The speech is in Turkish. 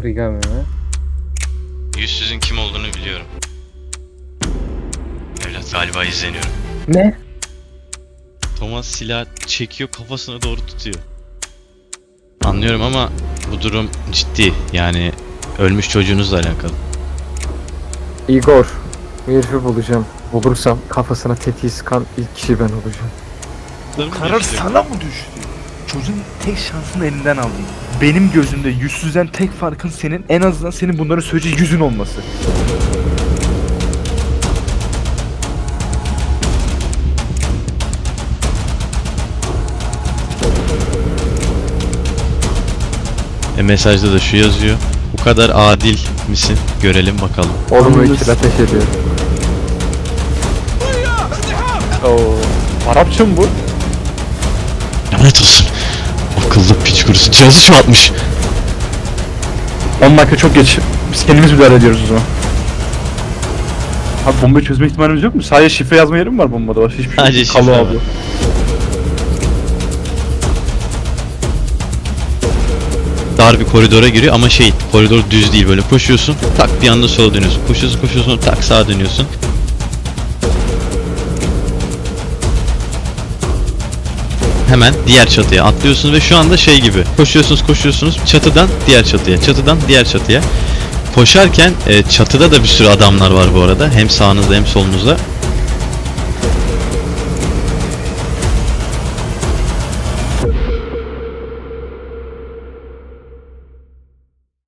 Origami mi? Yüzsüzün kim olduğunu biliyorum. Evlat galiba izleniyorum. Ne? Thomas silah çekiyor kafasına doğru tutuyor. Anlıyorum ama bu durum ciddi. Yani ölmüş çocuğunuzla alakalı. Igor. Bu herifi bulacağım. Bulursam kafasına tetiği sıkan ilk kişi ben olacağım. Karar sana mı düştü? Çocuğun tek şansını elinden aldın. Benim gözümde yüzsüzden tek farkın senin en azından senin bunları söyleyecek yüzün olması. E mesajda da şu yazıyor. Bu kadar adil misin? Görelim bakalım. Oğlumu için ateş ediyor. Oo. Arapça mı bu? Lanet olsun. Piç kurusu cihazı çoğaltmış. 10 dakika çok geç. Biz kendimiz müdahale ediyoruz o zaman. Abi bombayı çözme ihtimalimiz yok mu? Sadece şifre yazma yeri mi var bombada? Başka hiçbir şey Sadece yok. şifre Kalı var. abi. Dar bir koridora giriyor ama şey koridor düz değil böyle koşuyorsun tak bir anda sola dönüyorsun koşuyorsun koşuyorsun tak sağa dönüyorsun Hemen diğer çatıya atlıyorsunuz ve şu anda şey gibi koşuyorsunuz koşuyorsunuz çatıdan diğer çatıya çatıdan diğer çatıya. Koşarken e, çatıda da bir sürü adamlar var bu arada. Hem sağınızda hem solunuzda